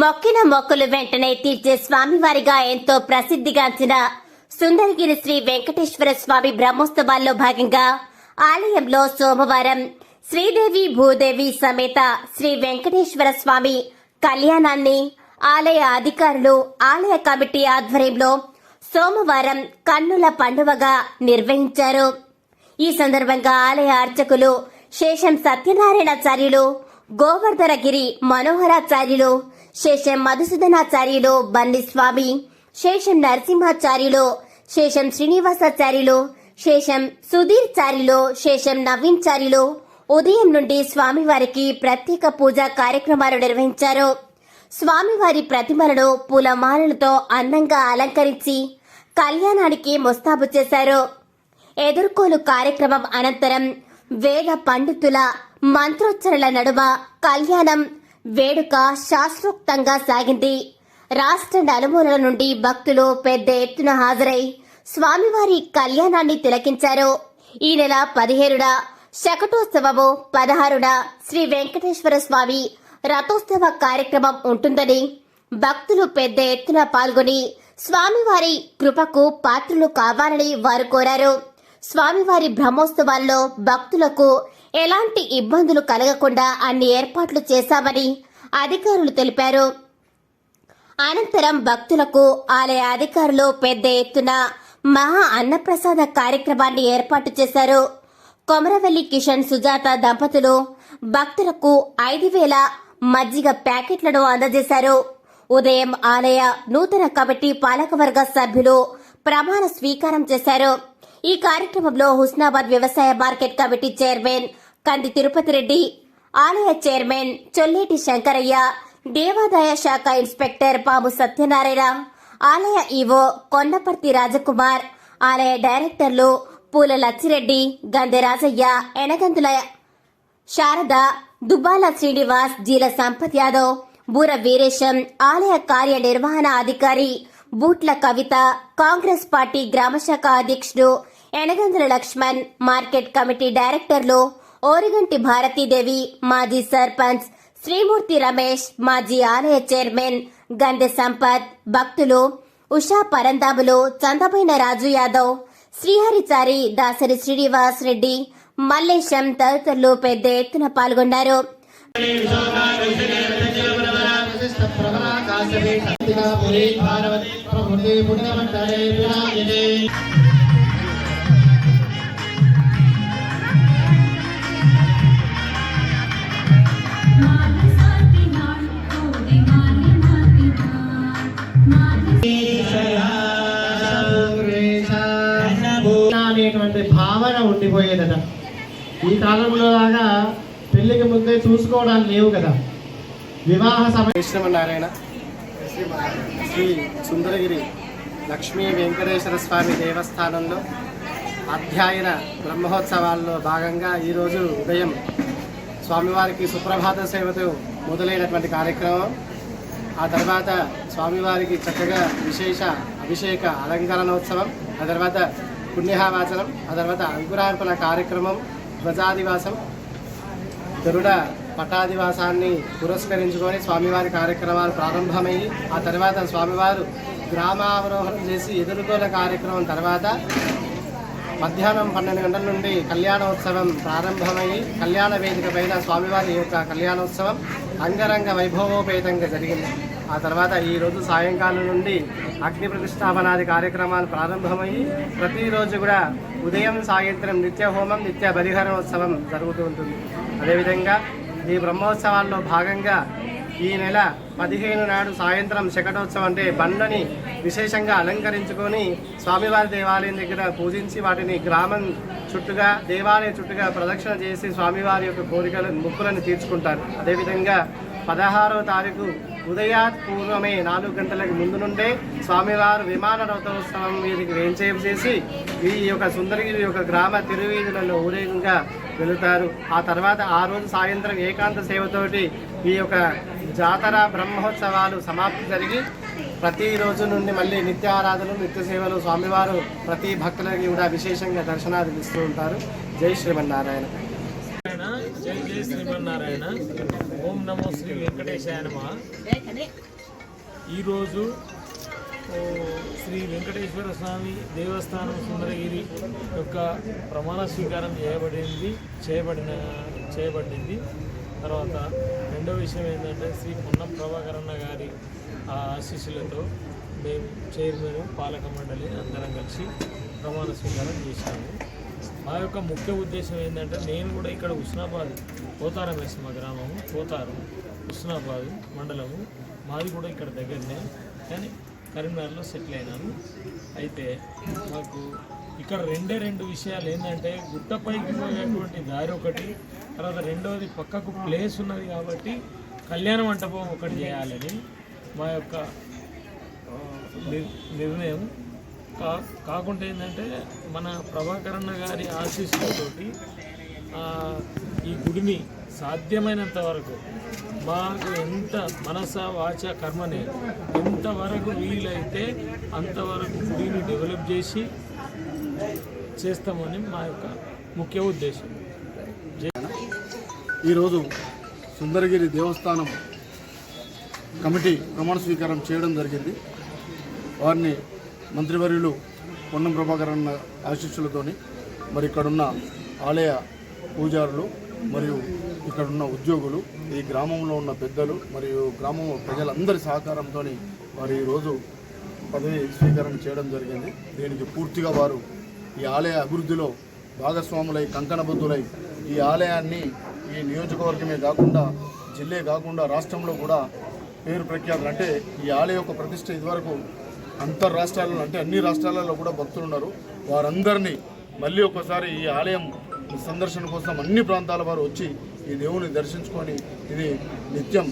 మొక్కిన మొక్కలు వెంటనే తీర్చే స్వామివారిగా ఎంతో ప్రసిద్ధిగాంచిన సుందరగిరి శ్రీ వెంకటేశ్వర స్వామి బ్రహ్మోత్సవాల్లో భాగంగా ఆలయంలో సోమవారం శ్రీదేవి భూదేవి సమేత శ్రీ వెంకటేశ్వర స్వామి కళ్యాణాన్ని ఆలయ అధికారులు ఆలయ కమిటీ ఆధ్వర్యంలో సోమవారం కన్నుల పండువగా నిర్వహించారు. ఈ సందర్భంగా ఆలయ అర్చకులు శేషం సత్యనారాయణాచార్యులు గోవర్ధనగిరి మనోహరాచార్యులు శేషం మధుసూదనాచార్యులు బండి స్వామి శేషం నరసింహాచార్యులు శేషం శ్రీనివాసాచార్యులు శేషం సుధీర్ చార్యులు శేషం నవీన్చార్యులు ఉదయం నుండి స్వామివారికి ప్రత్యేక పూజా కార్యక్రమాలు నిర్వహించారు. స్వామివారి ప్రతిమలను పూలమాలలతో అందంగా అలంకరించి కళ్యాణానికి ముస్తాబు చేశారు. ఎదుర్కోలు కార్యక్రమం అనంతరం వేద పండితుల మంత్రోచ్చరణల నడుమ కళ్యాణం వేడుక శాస్త్రోక్తంగా సాగింది. రాష్ట్ర నలుమూలల నుండి భక్తులు పెద్ద ఎత్తున హాజరై స్వామివారి కళ్యాణాన్ని తిలకించారు. ఈ నెల పదిహేడున శకటోత్సవము పదహారున శ్రీ వెంకటేశ్వర స్వామి రథోత్సవ కార్యక్రమం ఉంటుందని భక్తులు పెద్ద ఎత్తున పాల్గొని స్వామివారి కృపకు పాత్రలు కావాలని వారు కోరారు. స్వామివారి బ్రహ్మోత్సవాల్లో భక్తులకు ఎలాంటి ఇబ్బందులు కలగకుండా అన్ని ఏర్పాట్లు చేశామని అధికారులు తెలిపారు. అనంతరం భక్తులకు ఆలయ అధికారులు పెద్ద ఎత్తున మహా అన్నప్రసాద కార్యక్రమాన్ని ఏర్పాటు చేశారు. కొమరవెల్లి కిషన్ సుజాత దంపతులు భక్తులకు ఐదు వేల మజ్జిగ ప్యాకెట్లను అందజేశారు. ఉదయం ఆలయ నూతన కమిటీ పాలకవర్గ సభ్యులు ప్రమాణ స్వీకారం చేశారు. ఈ కార్యక్రమంలో హుస్నాబాద్ వ్యవసాయ మార్కెట్ కమిటీ చైర్మన్ కంది తిరుపతి రెడ్డి ఆలయ చైర్మన్ చొల్లేటి శంకరయ్య దేవాదాయ శాఖ ఇన్స్పెక్టర్ పాము సత్యనారాయణ ఆలయ ఈవో కొండపర్తి రాజకుమార్ ఆలయ డైరెక్టర్లు పూల లచ్చిరెడ్డి గంధె రాజయ్య ఎనగంతుల శారద దుబ్బాల శ్రీనివాస్ జీల సంపత్ యాదవ్ బూర వీరేశం ఆలయ కార్యనిర్వహణ అధికారి బూట్ల కవిత కాంగ్రెస్ పార్టీ గ్రామశాఖ అధ్యక్షుడు ఎనగంద్ర లక్ష్మణ్ మార్కెట్ కమిటీ డైరెక్టర్లు ఓరిగంటి భారతీదేవి మాజీ సర్పంచ్ శ్రీమూర్తి రమేష్ మాజీ ఆలయ చైర్మన్ గంధె సంపత్ భక్తులు ఉషా పరందాములు చందమైన రాజు యాదవ్ శ్రీహరిచారి దాసరి శ్రీనివాస్ రెడ్డి మల్లేశం తదితరులు పెద్ద ఎత్తున పాల్గొన్నారు. అనేటువంటి భావన ఉండిపోయేదట ఈ కాలంలో లాగా పెళ్ళికి ముందే చూసుకోవడానికి లేవు కదా. వివాహ సమయ నారాయణ శ్రీ సుందరగిరి లక్ష్మీ వెంకటేశ్వర స్వామి దేవస్థానంలో అధ్యయన బ్రహ్మోత్సవాల్లో భాగంగా ఈరోజు ఉదయం స్వామివారికి సుప్రభాత సేవతో మొదలైనటువంటి కార్యక్రమం. ఆ తర్వాత స్వామివారికి చక్కగా విశేష అభిషేక అలంకరణోత్సవం ఆ తర్వాత పుణ్యహావాచనం ఆ తర్వాత అంకురార్పణ కార్యక్రమం ధ్వజాదివాసం గరుడ పట్టాదివాసాన్ని పురస్కరించుకొని స్వామివారి కార్యక్రమాలు ప్రారంభమయ్యి ఆ తర్వాత స్వామివారు గ్రామావరోహణం చేసి ఎదుర్కొన్న కార్యక్రమం తర్వాత మధ్యాహ్నం పన్నెండు గంటల నుండి కళ్యాణోత్సవం ప్రారంభమయ్యి కళ్యాణ వేదిక పైన స్వామివారి యొక్క కళ్యాణోత్సవం అంగరంగ వైభవోపేతంగా జరిగింది. ఆ తర్వాత ఈరోజు సాయంకాలం నుండి అగ్ని ప్రతిష్టాపనాది కార్యక్రమాలు ప్రారంభమయ్యి ప్రతిరోజు కూడా ఉదయం సాయంత్రం నిత్య హోమం నిత్య బలిహరణోత్సవం జరుగుతూ ఉంటుంది. అదేవిధంగా ఈ బ్రహ్మోత్సవాల్లో భాగంగా ఈ నెల పదిహేను నాడు సాయంత్రం శకటోత్సవం అంటే బండని విశేషంగా అలంకరించుకొని స్వామివారి దేవాలయం దగ్గర పూజించి వాటిని గ్రామం చుట్టుగా దేవాలయం చుట్టుగా ప్రదక్షిణ చేసి స్వామివారి యొక్క కోరికలు ముక్కులను తీర్చుకుంటారు. అదేవిధంగా పదహారవ తారీఖు ఉదయాత్ పూర్వమే నాలుగు గంటలకు ముందు నుండే స్వామివారు విమాన రథోత్సవం వీరికి వేంచేపు చేసి ఈ యొక్క సుందరగిరి యొక్క గ్రామ తిరువీధులలో ఊరేగంగా వెళుతారు. ఆ తర్వాత ఆ రోజు సాయంత్రం ఏకాంత సేవతోటి ఈ యొక్క జాతర బ్రహ్మోత్సవాలు సమాప్తి జరిగి ప్రతిరోజు నుండి మళ్ళీ నిత్య ఆరాధనలు నిత్య సేవలు స్వామివారు ప్రతి భక్తులకి కూడా విశేషంగా దర్శనాలు ఇస్తూ ఉంటారు. జై శ్రీమన్నారాయణ. జై జై శ్రీమన్నారాయణ. నమో శ్రీ వెంకటేశాయ నమ ఈరోజు శ్రీ వెంకటేశ్వర స్వామి దేవస్థానం సుందరగిరి యొక్క ప్రమాణ స్వీకారం చేయబడింది చేయబడిన చేయబడింది. తర్వాత రెండో విషయం ఏంటంటే శ్రీ పొన్నం ప్రభాకరన్న గారి ఆ ఆశీస్సులతో మేము చైర్మన్ పాలక మండలి అందరం కలిసి ప్రమాణ స్వీకారం చేశాము. మా యొక్క ముఖ్య ఉద్దేశం ఏంటంటే నేను కూడా ఇక్కడ ఉస్నాబాద్ పోతారం వేసి మా గ్రామము పోతారు హుస్నాబాదు మండలము. మాది కూడా ఇక్కడ దగ్గరనే కానీ కరీంనగర్లో సెటిల్ అయినాను. అయితే మాకు ఇక్కడ రెండే రెండు విషయాలు ఏంటంటే గుట్టపైకి పోయేటువంటి దారి ఒకటి తర్వాత రెండవది పక్కకు ప్లేస్ ఉన్నది కాబట్టి కళ్యాణ మంటపం ఒకటి చేయాలని మా యొక్క నిర్- నిర్ణయం. కా కాకుండా ఏంటంటే మన ప్రభాకరన్న గారి ఆశీస్సులతోటి ఈ గుడిని సాధ్యమైనంత వరకు మాకు ఎంత మనస వాచ కర్మని ఎంతవరకు వీలైతే అంతవరకు గుడిని డెవలప్ చేసి చేస్తామని మా యొక్క ముఖ్య ఉద్దేశం. ఈరోజు సుందరగిరి దేవస్థానం కమిటీ ప్రమాణ స్వీకారం చేయడం జరిగింది. వారిని మంత్రివర్యులు పొన్నం ప్రభాకర్ అన్న ఆశీస్సులతోని మరి ఇక్కడున్న ఆలయ పూజారులు మరియు ఇక్కడున్న ఉద్యోగులు ఈ గ్రామంలో ఉన్న పెద్దలు మరియు గ్రామం ప్రజలందరి సహకారంతో వారు ఈరోజు పదవి స్వీకరణ చేయడం జరిగింది. దీనికి పూర్తిగా వారు ఈ ఆలయ అభివృద్ధిలో భాగస్వాములై కంకణబద్ధులై ఈ ఆలయాన్ని ఈ నియోజకవర్గమే కాకుండా జిల్లే కాకుండా రాష్ట్రంలో కూడా పేరు ప్రఖ్యాతులు అంటే ఈ ఆలయ యొక్క ప్రతిష్ట ఇదివరకు అంతర్ రాష్ట్రాలలో అంటే అన్ని రాష్ట్రాలలో కూడా భక్తులు ఉన్నారు. వారందరినీ మళ్ళీ ఒకసారి ఈ ఆలయం సందర్శన కోసం అన్ని ప్రాంతాల వారు వచ్చి ఈ దేవుని దర్శించుకొని ఇది నిత్యం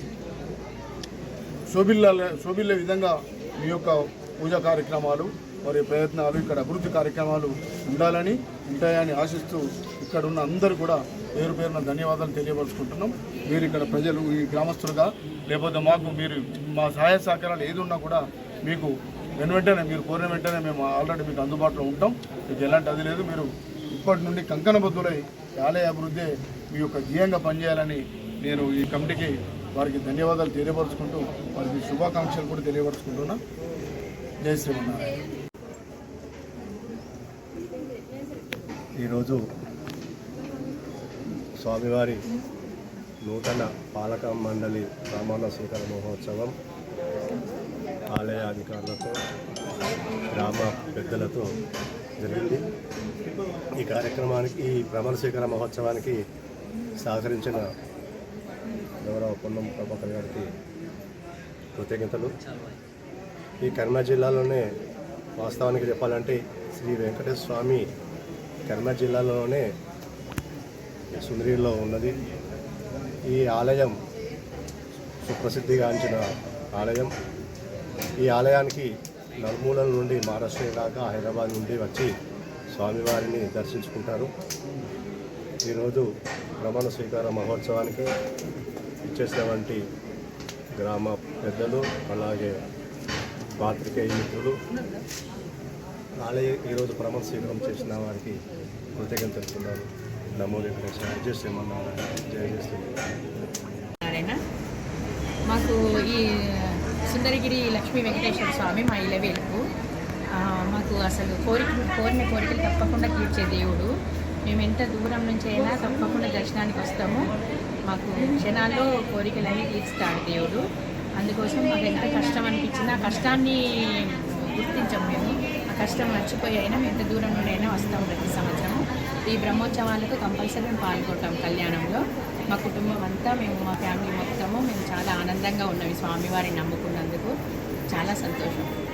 శోభిల్ల శోభిల్లే విధంగా మీ యొక్క పూజా కార్యక్రమాలు వారి ప్రయత్నాలు ఇక్కడ అభివృద్ధి కార్యక్రమాలు ఉండాలని ఉంటాయని ఆశిస్తూ ఇక్కడ ఉన్న అందరూ కూడా పేరు పేరున ధన్యవాదాలు తెలియపరుచుకుంటున్నాం. మీరు ఇక్కడ ప్రజలు ఈ గ్రామస్తులుగా లేకపోతే మాకు మీరు మా సహాయ సహకారాలు ఏది ఉన్నా కూడా మీకు వెను వెంటనే మీరు కోరిన వెంటనే మేము ఆల్రెడీ మీకు అందుబాటులో ఉంటాం. మీకు ఎలాంటి అది లేదు మీరు ఇప్పటి నుండి కంకణబద్ధులై ఆలయ అభివృద్ధి మీ యొక్క ధ్యేయంగా పనిచేయాలని నేను ఈ కమిటీకి వారికి ధన్యవాదాలు తెలియపరుచుకుంటూ వారికి శుభాకాంక్షలు కూడా తెలియపరుచుకుంటున్నా. జై శ్రీమన్నారాయణ. ఈరోజు స్వామివారి నూతన పాలక మండలి ప్రమాణ స్వీకార మహోత్సవం ఆలయ అధికారులతో గ్రామ పెద్దలతో జరిగింది. కార్యక్రమానికి ఈ ప్రమాణ స్వీకార మహోత్సవానికి సహకరించిన గౌరవ పొన్నం ప్రభాకర్ గారికి కృతజ్ఞతలు. ఈ కర్మ జిల్లాలోనే వాస్తవానికి చెప్పాలంటే శ్రీ వెంకటేశ్వర స్వామి కర్మ జిల్లాలోనే సుందరిలో ఉన్నది. ఈ ఆలయం సుప్రసిద్ధిగాంచిన ఆలయం. ఈ ఆలయానికి నలుమూలల నుండి మహారాష్ట్ర దాకా హైదరాబాద్ నుండి వచ్చి స్వామివారిని దర్శించుకుంటారు. ఈరోజు ప్రమాణ స్వీకార మహోత్సవానికి ఇచ్చేసినటువంటి గ్రామ పెద్దలు అలాగే పాత్రికేయ మిత్రులు ఆలయ ఈరోజు ప్రమాణ స్వీకారం చేసిన వారికి కృతజ్ఞత తెలుపుతున్నాను నమో వెంకటేశ్వర. జయ శ్రీమన్నారాయణ. జయ జయ శ్రీమన్నారాయణ. మాకు ఈ సుందరగిరి లక్ష్మీ వెంకటేశ్వర స్వామి మా ఇలవేలుపు మాకు అసలు కోరిక కోరిన కోరికలు తప్పకుండా తీర్చే దేవుడు. మేము ఎంత దూరం నుంచి అయినా తప్పకుండా దర్శనానికి వస్తాము. మాకు క్షణాల్లో కోరికలన్నీ తీర్చుతాడు దేవుడు. అందుకోసం మాకు ఎంత కష్టం అనిపించినా కష్టాన్ని గుర్తించం మేము. ఆ కష్టం మర్చిపోయి అయినా ఎంత దూరం నుండి అయినా వస్తాం ప్రతి సంవత్సరం. ఈ బ్రహ్మోత్సవాలకు కంపల్సరీ మేము పాల్గొంటాం కళ్యాణంలో. మా కుటుంబం అంతా మేము మా ఫ్యామిలీ మొత్తము మేము చాలా ఆనందంగా ఉన్నాం ఈ స్వామివారిని నమ్ముకున్నందుకు. చాలా సంతోషం.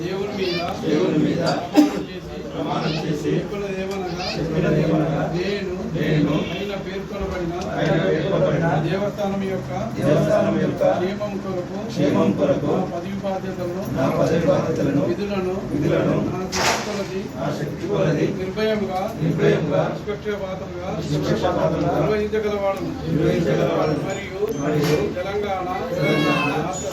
దేవుని మీద దేవుని మీద ప్రమాణం చేసి చెప్పిన దేవనగా నేను నేను పైన పేర్కొనబడిన ఆయన పేర్కొనబడిన దేవస్థానం యొక్క దేవస్థానం యొక్క క్షేమం కొరకు క్షేమం కొరకు నా పదవి బాధ్యతలను నా పదవి బాధ్యతలను విధులను విధులను నా శక్తి కొలది నా శక్తి కొలది నిర్భయంగా నిర్భయంగా నిష్పక్షపాతంగా నిష్పక్షపాతంగా నిర్వహించగలవాడు నిర్వహించగలవాడు మరియు మరియు తెలంగాణ తెలంగాణ రాష్ట్ర